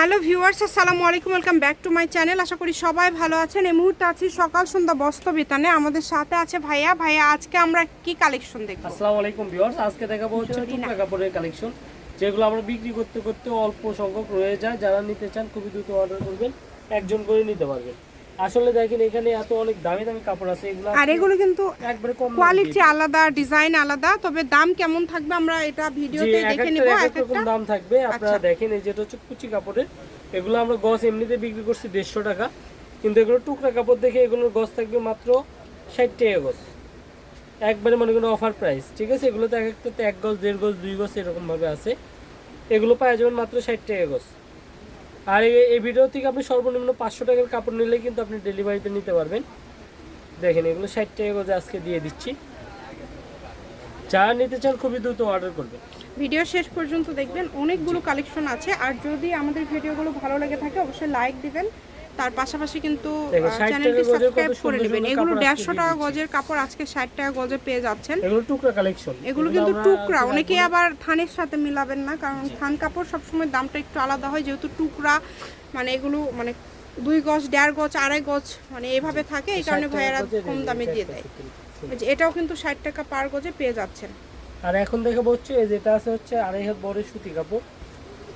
Hello viewers আসসালামু আলাইকুম welcome back to my channel. আশা করি সবাই ভালো আছেন। এই মুহূর্তে আছি সকাল সন্ধ্যা বস্ত্র বিতানে আমাদের সাথে আছে ভাইয়া। ভাইয়া আজকে আমরা কি কালেকশন দেখব? আসসালামু আলাইকুম ভিউয়ার্স আজকে দেখাবো হচ্ছে টুকরা কাপড়ের কালেকশন যেগুলো আমরা বিক্রি করতে করতে অল্প সংখ্যক রয়ে যায়। যারা নিতে চান খুবই দ্রুত অর্ডার করবেন। একজন করে নিতে পারবেন। আসলে দেখেন এখানে এত অনেক দামি দামি কাপড় আছে এগুলো আর এগুলো কিন্তু একবারে কম কোয়ালিটি আলাদা ডিজাইন আলাদা তবে দাম কেমন থাকবে আমরা এটা ভিডিওতে দেখে নিব এক একটা দাম থাকবে। আপনারা আচ্ছা। দেখেন এই যেটা হচ্ছে কুচি কাপড়ের এগুলো আমরা গছ এমনিতে বিক্রি করছি দেড়শো টাকা কিন্তু এগুলো টুকরা কাপড় দেখে এগুলোর গছ থাকবে মাত্র ষাট টাকা গছ। একবারে মনে করেন অফার প্রাইস ঠিক আছে? এগুলো তো এক একটাতে এক গজ দেড় গজ দুই গজ এরকম ভাবে আছে। এগুলো পাওয়া যাবেন মাত্র ষাট টাকা গজ আর এই- ভিডিও থেকে আপনি সর্বনিম্ন পাঁচশো টাকার কাপড় নিলে কিন্তু আপনি ডেলিভারিতে নিতে পারবেন। দেখেন এগুলো ষাট টাকা করে আজকে দিয়ে দিচ্ছি। যারা নিতে চান খুবই দ্রুত অর্ডার করবেন। ভিডিও শেষ পর্যন্ত দেখবেন। অনেকগুলো কালেকশন আছে। আর যদি আমাদের ভিডিওগুলো ভালো লেগে থাকে অবশ্যই লাইক দিবেন। তার পাশাপাশি কিন্তু চ্যানেলটি সাবস্ক্রাইব করে নেবেন। এগুলো দেড়শো টাকা গজের কাপড় আজকে ষাট টাকা গজে পেয়ে যাচ্ছেন। এগুলো টুকরা কালেকশন এগুলো কিন্তু টুকরা। অনেকে আবার থানের সাথে মিলাবেন না কারণ থান কাপড় সবসময় দামটা একটু আলাদা হয়। যেহেতু টুকরা মানে এগুলো মানে দুই গজ দেড় গজ আড়াই গজ মানে এভাবে থাকে এই কারণে ভাইয়েরা কম দামে দিয়ে দেয়। এটাও কিন্তু ষাট টাকা পার গজে পেয়ে যাচ্ছেন। আর এখন দেখে এই যেটা আছে হচ্ছে আড়াই হাত বড় সুতি কাপড়।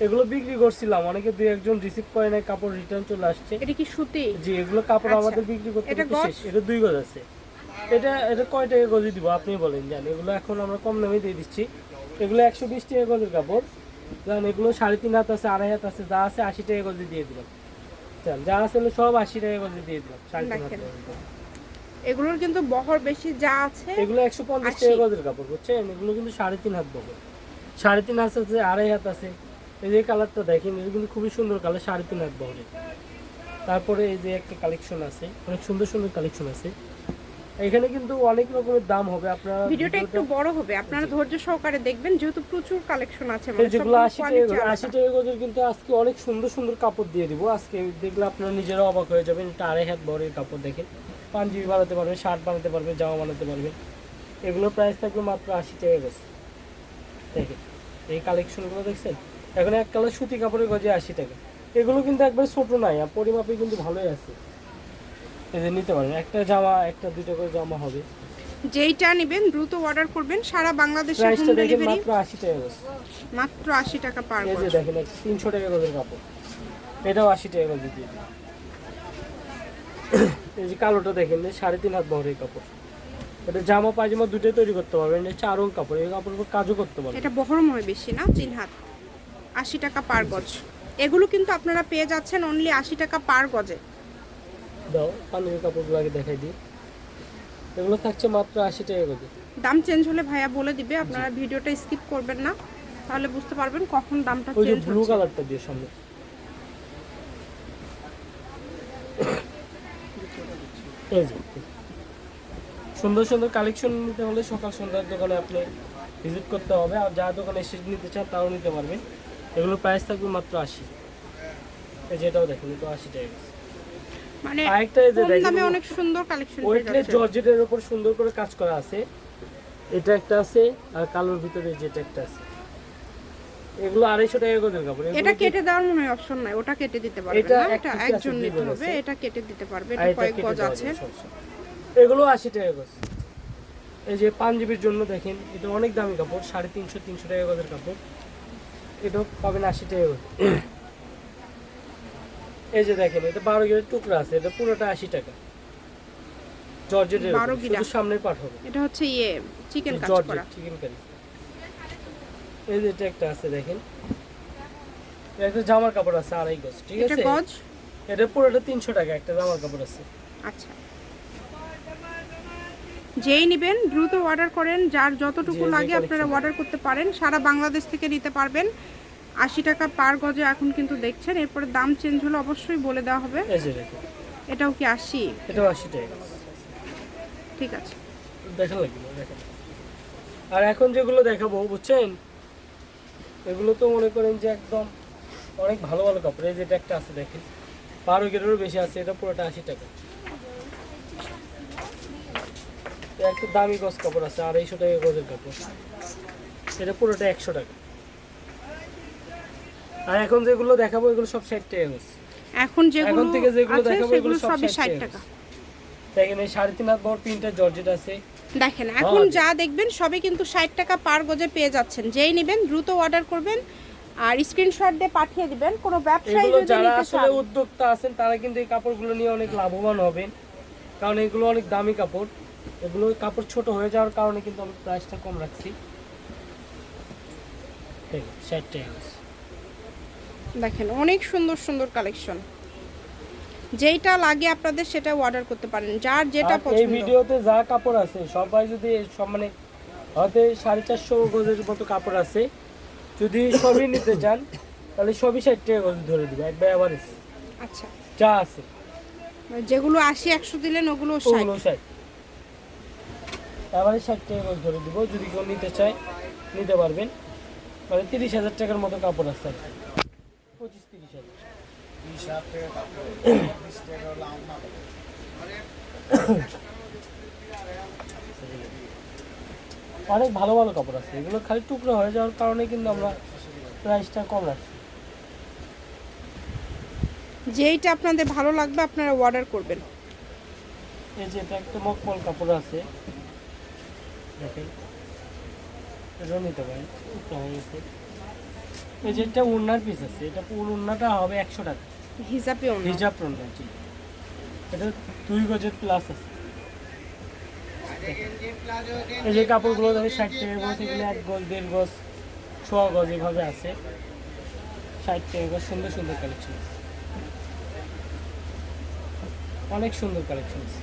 এগুলো বিক্রি করছিলাম। অনেকে দুই একজন রিসিভ করে নাই কাপড় রিটার্ন চলে আসছে। এটা কি সুতি? জি এগুলো কাপড় আচ্ছা। আমাদের বিক্রি করতে? শেষ। এটা দুই গজ আছে। এটা এটা কয় টাকা গজে দিব আপনি বলেন জান। এগুলো এখন আমরা কম দামে দিয়ে দিচ্ছি। এগুলো একশো বিশ টাকা গজের কাপড়। জান এগুলো সাড়ে তিন হাত আছে আড়াই হাত আছে যা আছে আশি টাকা গজে দিয়ে দিলাম। জান যা আছে হলো সব আশি টাকা গজে দিয়ে দিলাম সাড়ে তিন হাত। এগুলোর কিন্তু বহর বেশি যা আছে এগুলো একশো পঞ্চাশ টাকা গজের কাপড় বুঝছেন? এগুলো কিন্তু সাড়ে তিন হাত বহর। সাড়ে তিন হাত আছে আড়াই হাত আছে। এই যে কালারটা দেখেন এটা কিন্তু খুবই সুন্দর কালার সাড়ে তিন হাত বহরে। তারপরে এই যে একটা কালেকশন আছে অনেক সুন্দর সুন্দর কালেকশন আছে। এখানে কিন্তু অনেক রকমের দাম হবে আপনারা ভিডিওটা একটু বড় হবে আপনারা ধৈর্য সহকারে দেখবেন যেহেতু প্রচুর কালেকশন আছে মানে যেগুলো সবগুলো আশি টাকা quality গজ- আলাদা। আশি টাকা গজের কিন্তু আজকে অনেক সুন্দর সুন্দর কাপড় দিয়ে দিব। আজকে দেখলে আপনারা নিজেরা অবাক হয়ে যাবেন এটা আড়াই হাত বড়ের কাপড় দেখেন। পাঞ্জাবি বানাতে পারবেন শার্ট বানাতে পারবেন জামা বানাতে পারবেন। এগুলোর প্রাইস থাকবে মাত্র আশি টাকা গজ। দেখেন এই কালেকশনগুলো দেখছেন? এখন এক কালার সুতি কাপড়ের গজে আশি টাকা। এগুলো কিন্তু একবার ছোট নাই আর পরিমাপে কিন্তু ভালোই আছে। এই যে নিতে পারেন একটা জামা একটা দুটো করে জামা হবে। যেইটা নেবেন দ্রুত অর্ডার করবেন সারা বাংলাদেশে হোম ডেলিভারি মাত্র আশি টাকা গজ মাত্র আশি টাকা পার এই যে দেখেন তিনশো টাকা গজের কাপড়। এটাও আশি টাকা গজে দিয়ে। এই যে কালোটা দেখেন এই সাড়ে তিন হাত বহরের কাপড়। এটা জামা পাজামা দুটোই তৈরি করতে পারবেন এটা আরং কাপড়। এই কাপড় কাজও করতে পারবেন। এটা বহরম হয় বেশি না তিন হাত। আশি টাকা পার গজ। এগুলো কিন্তু আপনারা পেয়ে যাচ্ছেন অনলি আশি টাকা পার গজে। দাও পাঞ্জাবি কাপড়গুলো আগে দেখাই দিই। এগুলো থাকছে মাত্র আশি টাকা গজে। দাম চেঞ্জ হলে ভাইয়া বলে দিবে আপনারা ভিডিওটা স্কিপ করবেন না। তাহলে বুঝতে পারবেন কখন দামটা যে চেঞ্জ ব্লু কালারটা দিয়ে সামনে। সুন্দর সুন্দর কালেকশন নিতে হলে সকাল সন্ধ্যার দোকানে আপনি ভিজিট করতে হবে। আর যার দোকানে এসে নিতে চান তাও নিতে পারবেন। এগুলোর প্রাইস থাকবে মাত্র আশি। এই যেটাও দেখুন এটা আশি টাকা মানে আরেকটা যে কম দেখেন অনেক সুন্দর কালেকশন ওয়েটলেস জর্জেটের উপর সুন্দর করে কাজ করা আছে। এটা একটা আছে আর কালোর ভিতরে যেটা একটা আছে। এগুলো আড়াইশো টাকা গজের কাপড়। এটা কেটে দেওয়ার মনে অপশন নাই ওটা কেটে দিতে পারবে এটা একজন নিতে হবে এটা কেটে দিতে পারবে এটা কয়েক গজ আছে। এগুলো আশি টাকা গজ এই যে পাঞ্জাবির জন্য দেখেন এটা অনেক দামি কাপড় সাড়ে তিনশো তিনশো টাকা গজের কাপড়। এটাও পাবেন আশি টাকা এই যে দেখেন এটা বারো গিরের টুকরা আছে এটা পুরোটা আশি টাকা। জর্জেটের। শুধু সামনের পাট এটা হচ্ছে ইয়ে চিকেন কাজ জর্জেট করা। চিকেন কারি এই যে এটা একটা আছে দেখেন। এটা একটা জামার কাপড় আছে আড়াই গজ ঠিক এটা আছে? গজ? এটা পুরোটা তিনশো টাকা একটা জামার কাপড় আছে। আচ্ছা। যেই নেবেন দ্রুত অর্ডার করেন যার যতটুকু লাগে আপনারা অর্ডার করতে পারেন। সারা বাংলাদেশ থেকে নিতে পারবেন। আশি টাকা পার গজে এখন কিন্তু দেখছেন। এরপরে দাম চেঞ্জ হলে অবশ্যই বলে দেওয়া হবে। এটাও কি আশি? এটাও আশি টাকা ঠিক আছে। দেখেন লাগবে আর এখন যেগুলো দেখাবো বুঝছেন? এগুলো তো মনে করেন যে একদম অনেক ভালো ভালো কাপড়। এই যেটা একটা আছে দেখেন। বারো গেটেরও বেশি আছে এটা পুরোটা আশি টাকা এটা একটা দামি গজ কাপড় আছে আড়াইশো টাকা গজের কাপড়। এটা পুরোটা একশো টাকা। আর এখন যেগুলো দেখাবো এগুলো সব ষাট টাকা গজ। এখন যেগুলো এখন থেকে যেগুলো দেখাবো এগুলো সব ষাট টাকা। দেখেন এই সাড়ে তিন হাত বড় প্রিন্টার জর্জেট আছে। দেখেন এখন হ্যাঁ। যা দেখবেন সবই কিন্তু ষাট টাকা পার গজে পেয়ে যাচ্ছেন। যেই নেবেন দ্রুত অর্ডার করবেন আর স্ক্রিনশট দিয়ে পাঠিয়ে দিবেন। কোনো ব্যবসায়ী যদি যারা আসলে উদ্যোক্তা আছেন তারা কিন্তু এই কাপড়গুলো নিয়ে অনেক লাভবান হবেন। কারণ এগুলো অনেক দামি কাপড়। এগুলো কাপড় ছোট হয়ে যাওয়ার কারণে কিন্তু আমি প্রাইসটা কম রাখছি। এই, ষাট টাকা দেখেন অনেক সুন্দর সুন্দর কালেকশন যেটা লাগে আপনাদের সেটা অর্ডার করতে পারেন। যার যেটা আর এই ভিডিওতে যা কাপড় আছে সবাই যদি সব মানে হয়তো সাড়ে চারশো গজের মতো কাপড় আছে যদি সবই নিতে চান তাহলে সবই ষাট টাকা গজ ধরে দিবে একবার অ্যাভারেজ আচ্ছা। যা আছে। যেগুলো আশি একশো দিলেন ওগুলো ষাট। ওগুলো ষাট টাকা গজ ধরে দিব যদি কেউ নিতে চায় নিতে পারবেন। মানে তিরিশ হাজার টাকার মতো কাপড় আছে আর কি। পঁচিশ তিরিশ হাজার। অনেক ভালো ভালো কাপড় আছে এগুলো খালি টুকরো হয়ে যাওয়ার কারণে কিন্তু আমরা প্রাইসটা কম রাখছি। যেইটা আপনাদের ভালো লাগবে আপনারা অর্ডার করবেন। এই যে এটা একটা মকমল কাপড় আছে দেখেন পারেন টুকরো হয়ে গেছে এই যে এটা উন্নার পিস আছে এটা পুরো উন্নাটা হবে একশো টাকা। হিসাবে অন্য হিজাব জি। এটা দুই গজের প্লাস আছে। এই যে কাপড়গুলো দেখে ষাট টাকা গজ এগুলো এক গজ দেড় গজ ছোয়া গজ এভাবে আছে। ষাট টাকা গজ সুন্দর সুন্দর কালেকশন আছে। অনেক সুন্দর কালেকশন আছে।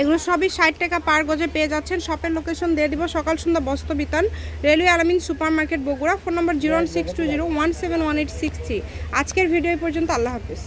এগুলো সবই ষাট টাকা পার গজে পেয়ে যাচ্ছেন। শপের লোকেশন দিয়ে দিব Sokal Sondha Bostro Bitan railway Alamin super market Bogura phone number zero six two zero one seven one eight six three আজকের ভিডিও পর্যন্ত, আল্লাহ হাফিজ।